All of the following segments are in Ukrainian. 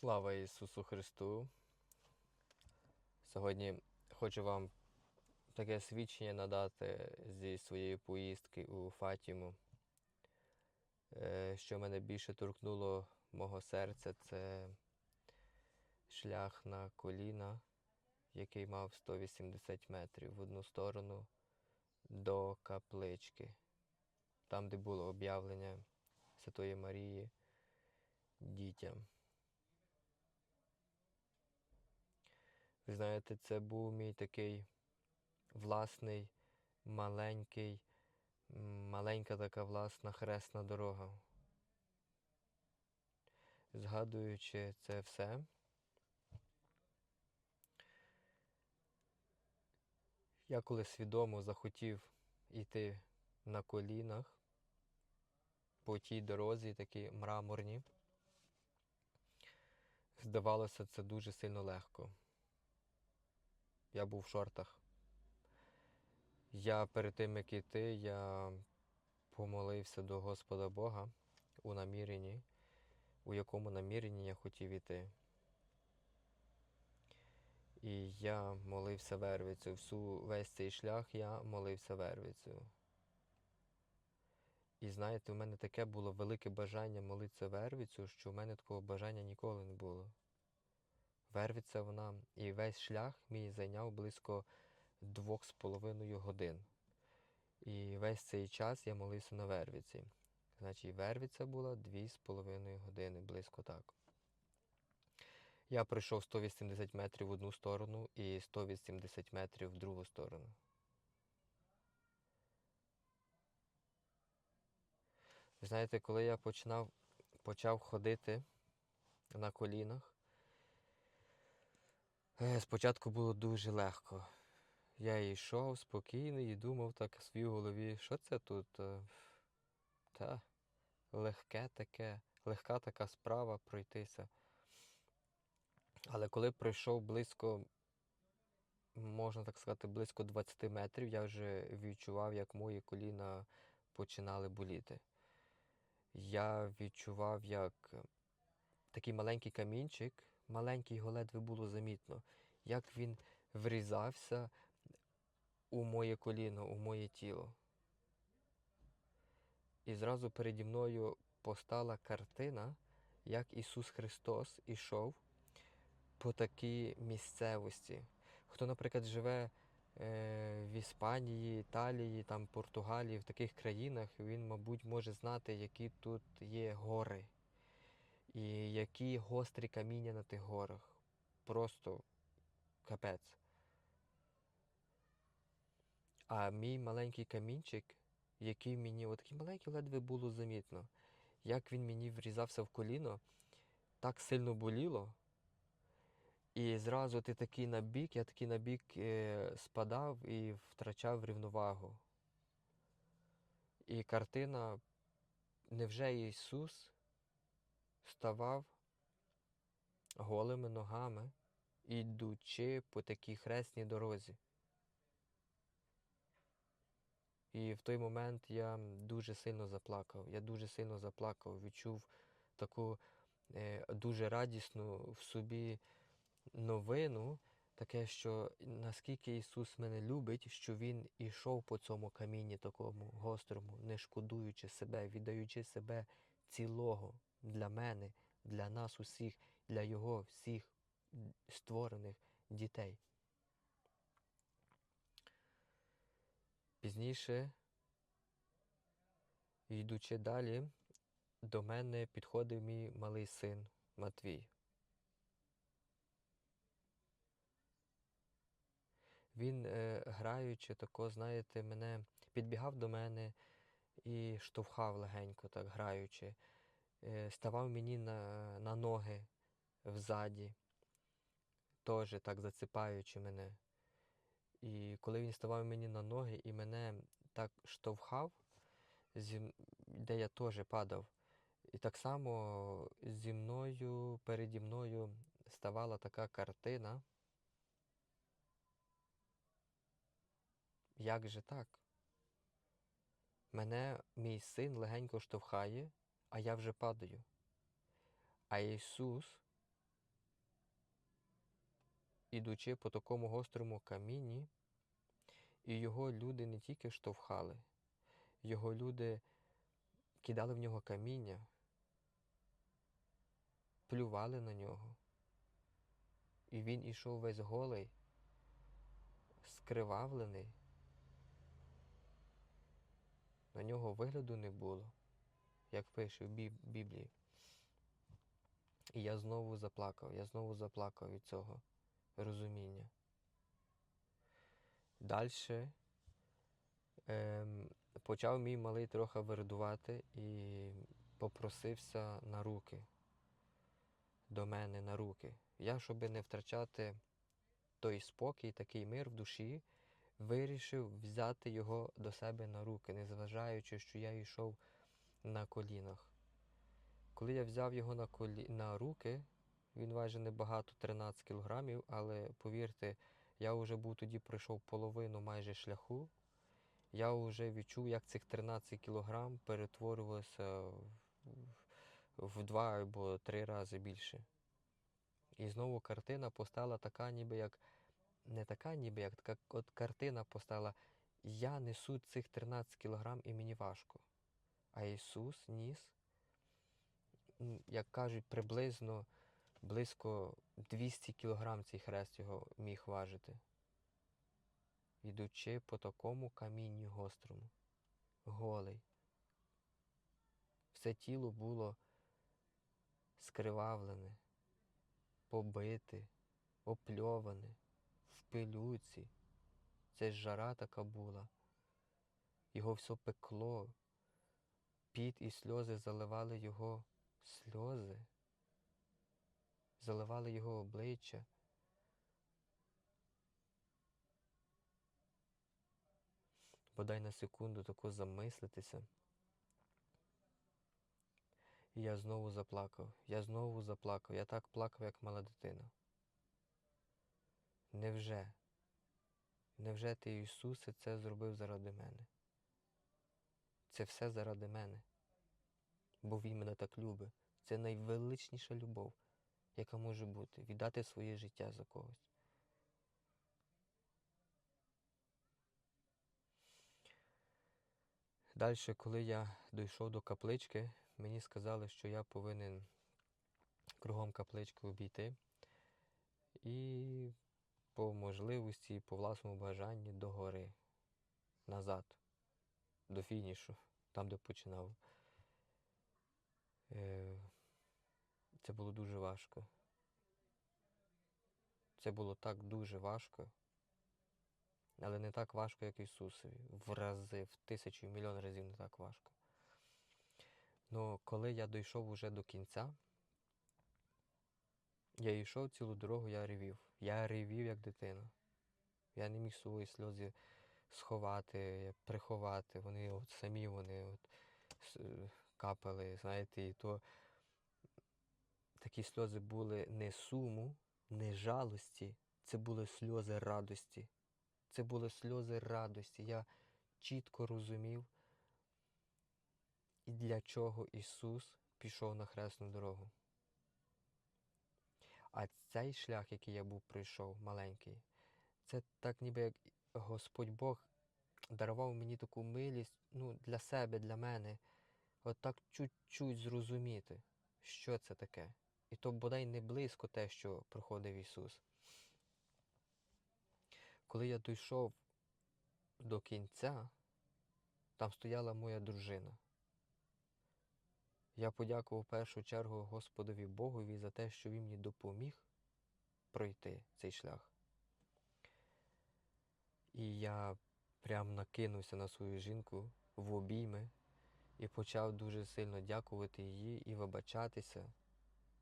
Слава Ісусу Христу! Сьогодні хочу вам таке свідчення надати зі своєї поїздки у Фатіму. Е, Що мене більше торкнуло мого серця, це шлях на коліна, який мав 180 метрів в одну сторону до каплички, там, де було об'явлення Святої Марії дітям. Ви знаєте, це був мій такий власний, маленький, маленька така власна хресна дорога. Згадуючи це все, я коли свідомо захотів йти на колінах по тій дорозі, такій мраморній, здавалося, це дуже сильно легко. Я був в шортах. Я перед тим, як іти, я помолився до Господа Бога у наміренні, у якому наміренні я хотів іти. І я молився вервицю. Всю весь цей шлях я молився вервицю. І знаєте, у мене таке було велике бажання молитися вервицю, що в мене такого бажання ніколи не було. Вервиця вона і весь шлях мій зайняв близько двох з половиною годин. І весь цей час я молився на Вервиці. Значить, і Вервиця була дві з половиною години, близько так. Я пройшов 180 метрів в одну сторону і 180 метрів в другу сторону. Ви знаєте, коли я починав, почав ходити на колінах, Спочатку було дуже легко. Я йшов спокійно і думав так в своїй голові, що це тут? е, Та, легке таке, легка така справа пройтися. Але коли пройшов близько, можна так сказати, близько 20 метрів, я вже відчував, як мої коліна починали боліти. Я відчував, як такий маленький камінчик, маленький його ледве було замітно, як він врізався у моє коліно, у моє тіло. І зразу переді мною постала картина, як Ісус Христос ішов по такій місцевості. Хто, наприклад, живе е, в Іспанії, Італії, там, Португалії, в таких країнах, він, мабуть, може знати, які тут є гори. І які гострі каміння на тих горах. Просто капець. А мій маленький камінчик, який мені, отакий маленький ледве було замітно, як він мені врізався в коліно, так сильно боліло. І зразу ти такий набік, я такий набік е, спадав і втрачав рівновагу. І картина, невже Ісус ставав голими ногами, ідучи по такій хресній дорозі. І в той момент я дуже сильно заплакав. Я дуже сильно заплакав, відчув таку е, дуже радісну в собі новину, таке, що наскільки Ісус мене любить, що Він ішов по цьому камінні такому гострому, не шкодуючи себе, віддаючи себе цілого для мене, для нас усіх, для Його всіх створених дітей. Пізніше, йдучи далі, до мене підходив мій малий син Матвій. Він, е, граючи, тако, знаєте, мене підбігав до мене і штовхав легенько, так граючи е, ставав мені на, на ноги взаді, теж так заціпаючи мене. І коли він ставав мені на ноги і мене так штовхав, де я теж падав, і так само зі мною, переді мною ставала така картина. Як же так? Мене мій син легенько штовхає, а я вже падаю. А Ісус ідучи по такому гострому камінні, і його люди не тільки штовхали, його люди кидали в нього каміння, плювали на нього. І він ішов весь голий, скривавлений. На нього вигляду не було, як пише в Біблії. І я знову заплакав, я знову заплакав від цього розуміння. Далі ем, почав мій малий трохи виридувати і попросився на руки. До мене на руки. Я, щоб не втрачати той спокій, такий мир в душі, вирішив взяти його до себе на руки, незважаючи, що я йшов на колінах. Коли я взяв його на, колі... на руки, він важив небагато 13 кілограмів, але повірте, я вже був тоді пройшов половину майже шляху. Я вже відчув, як цих 13 кілограм перетворювалося в, в два або три рази більше. І знову картина постала така, ніби як не така, ніби як така от картина постала. Я несу цих 13 кілограм і мені важко. А Ісус ніс, як кажуть, приблизно близько 200 кілограм цей хрест його міг важити. Ідучи по такому камінню гострому, голий. Все тіло було скривавлене, побите, опльоване, в пилюці. Це ж жара така була. Його все пекло, піт і сльози заливали його сльози, заливали його обличчя. Бодай на секунду тако замислитися. І я знову заплакав, я знову заплакав, я так плакав, як мала дитина. Невже? Невже ти, Ісусе, це зробив заради мене? Це все заради мене. Бо Він мене так любить. Це найвеличніша любов, яка може бути віддати своє життя за когось. Далі, коли я дійшов до каплички, мені сказали, що я повинен кругом каплички обійти і по можливості, по власному бажанні до гори, назад, до фінішу, там, де починав. Це було дуже важко. Це було так дуже важко, але не так важко, як Ісусові. В рази, в тисячу і мільйон разів не так важко. Ну, коли я дійшов уже до кінця, я йшов цілу дорогу, я ревів. Я ревів, як дитина. Я не міг свої сльози сховати, приховати. Вони от самі вони от капали, знаєте, і то такі сльози були не суму, не жалості, це були сльози радості. Це були сльози радості. Я чітко розумів, і для чого Ісус пішов на хресну дорогу. А цей шлях, який я був пройшов, маленький, це так ніби як Господь Бог дарував мені таку милість ну, для себе, для мене, от так чуть-чуть зрозуміти, що це таке. І то бодай не близько те, що проходив Ісус. Коли я дійшов до кінця, там стояла моя дружина. Я подякував в першу чергу Господові Богові за те, що Він мені допоміг пройти цей шлях. І я прям накинувся на свою жінку в обійми і почав дуже сильно дякувати їй і вибачатися,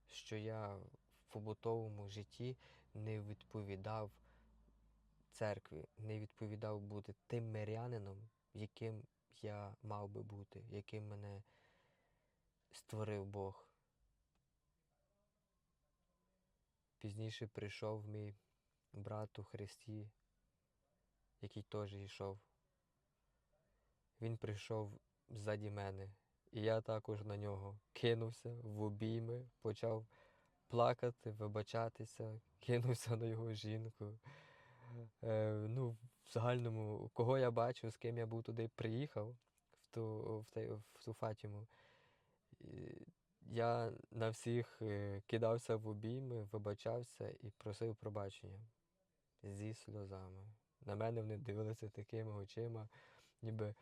що я в побутовому житті не відповідав церкві, не відповідав бути тим мирянином, яким я мав би бути, яким мене створив Бог. Пізніше прийшов мій брат у Христі, який теж йшов. Він прийшов ззаді мене, і я також на нього кинувся в обійми, почав плакати, вибачатися, кинувся на його жінку. Е, ну, в загальному, кого я бачив, з ким я був туди приїхав, в ту, в те- в ту Фатіму, я на всіх е, кидався в обійми, вибачався і просив пробачення зі сльозами. На мене вони дивилися такими очима, ніби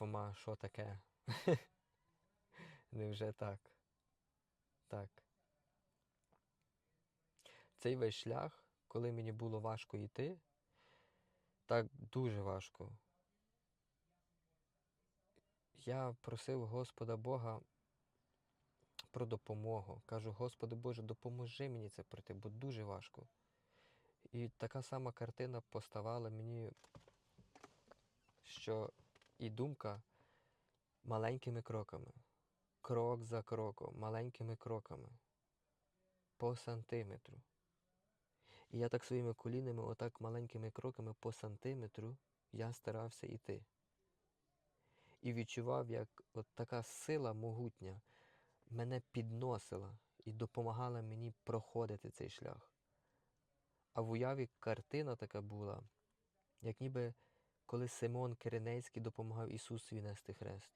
Фома, що таке? Невже так? Так. Цей весь шлях, коли мені було важко йти, так дуже важко. Я просив Господа Бога про допомогу. Кажу, Господи Боже, допоможи мені це пройти, бо дуже важко. І така сама картина поставала мені, що і думка маленькими кроками, крок за кроком, маленькими кроками, по сантиметру. І я так своїми колінами, отак маленькими кроками по сантиметру я старався йти. І відчував, як от така сила могутня мене підносила і допомагала мені проходити цей шлях. А в уяві картина така була, як ніби коли Симон Киринейський допомагав Ісусові нести хрест.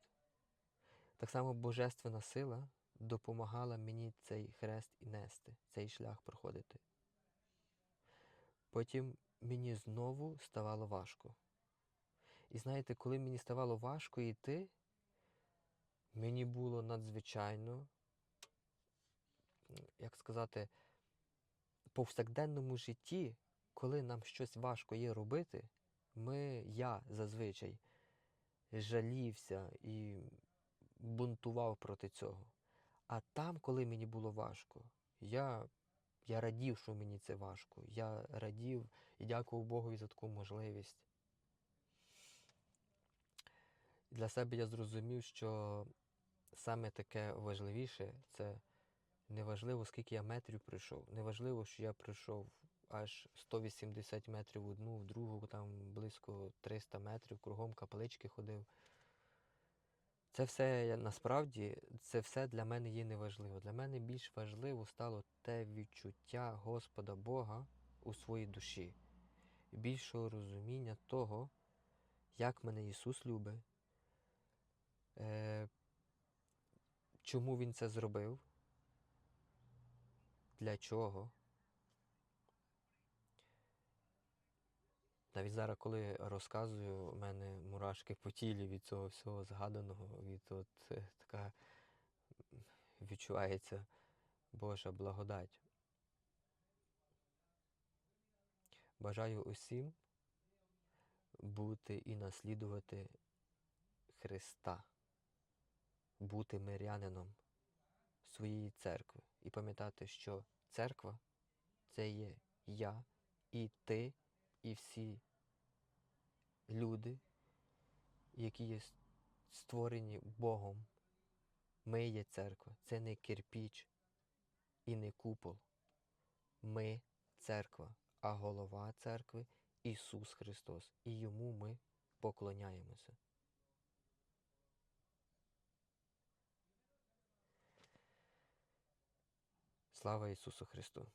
Так само Божественна сила допомагала мені цей хрест і нести, цей шлях проходити. Потім мені знову ставало важко. І знаєте, коли мені ставало важко йти, мені було надзвичайно, як сказати, повсякденному житті, коли нам щось важко є робити, ми, я зазвичай жалівся і бунтував проти цього. А там, коли мені було важко, я, я радів, що мені це важко. Я радів і дякував Богу за таку можливість. Для себе я зрозумів, що саме таке важливіше це не важливо, скільки я метрів пройшов. Не важливо, що я пройшов аж 180 метрів в одну, в другу, там близько 300 метрів, кругом каплички ходив. Це все насправді, це все для мене є неважливо. Для мене більш важливо стало те відчуття Господа Бога у своїй душі. Більшого розуміння того, як мене Ісус любить, е, чому Він це зробив, для чого. Навіть зараз, коли розказую, у мене мурашки по тілі від цього всього згаданого, від от е, така відчувається Божа благодать. Бажаю усім бути і наслідувати Христа, бути мирянином своєї церкви і пам'ятати, що церква це є я і ти, і всі люди, які є створені Богом. Ми є церква, це не кирпіч і не купол. Ми церква, а голова церкви Ісус Христос. І йому ми поклоняємося. Слава Ісусу Христу!